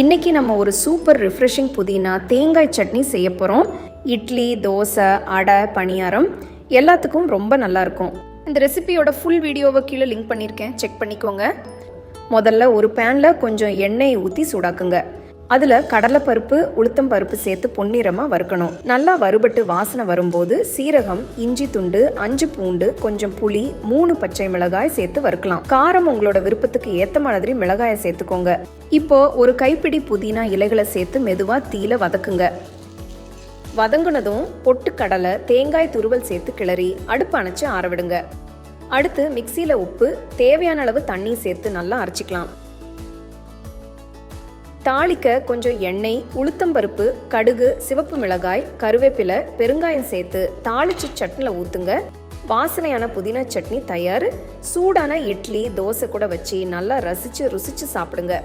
இன்னைக்கு நம்ம ஒரு சூப்பர் ரிஃப்ரெஷிங் புதினா தேங்காய் சட்னி செய்ய போகிறோம் இட்லி தோசை அடை பணியாரம் எல்லாத்துக்கும் ரொம்ப நல்லாயிருக்கும் இந்த ரெசிபியோட ஃபுல் வீடியோவை கீழே லிங்க் பண்ணியிருக்கேன். செக் பண்ணிக்கோங்க. முதல்ல ஒரு பேனில் கொஞ்சம் எண்ணெயை ஊற்றி சூடாக்குங்க. அதில் கடலைப்பருப்பு உளுத்தம் பருப்பு சேர்த்து பொன்னிறமாக வறுக்கணும். நல்லா வறுபட்டு வாசனை வரும்போது சீரகம் இஞ்சி துண்டு அஞ்சு பூண்டு கொஞ்சம் புளி மூணு பச்சை மிளகாய் சேர்த்து வறுக்கலாம். காரம் உங்களோட விருப்பத்துக்கு ஏற்ற மாதிரி மிளகாயை சேர்த்துக்கோங்க. இப்போ ஒரு கைப்பிடி புதினா இலைகளை சேர்த்து மெதுவாக தீல வதக்குங்க. வதங்குனதும் பொட்டுக்கடலை தேங்காய் துருவல் சேர்த்து கிளறி அடுப்பு அணைச்சு ஆறவிடுங்க அடுத்து மிக்சியில் உப்பு தேவையான அளவு தண்ணி சேர்த்து நல்லா அரைச்சிக்கலாம். தாளிக்க கொஞ்சம் எண்ணெய் உளுத்தம்பருப்பு கடுகு சிவப்பு மிளகாய் கருவேப்பிலை பெருங்காயம் சேர்த்து தாளிச்சு சட்னியில் ஊற்றுங்க வாசனையான புதினா சட்னி தயார். சூடான இட்லி தோசை கூட வச்சு நல்லா ரசித்து ருசித்து சாப்பிடுங்க.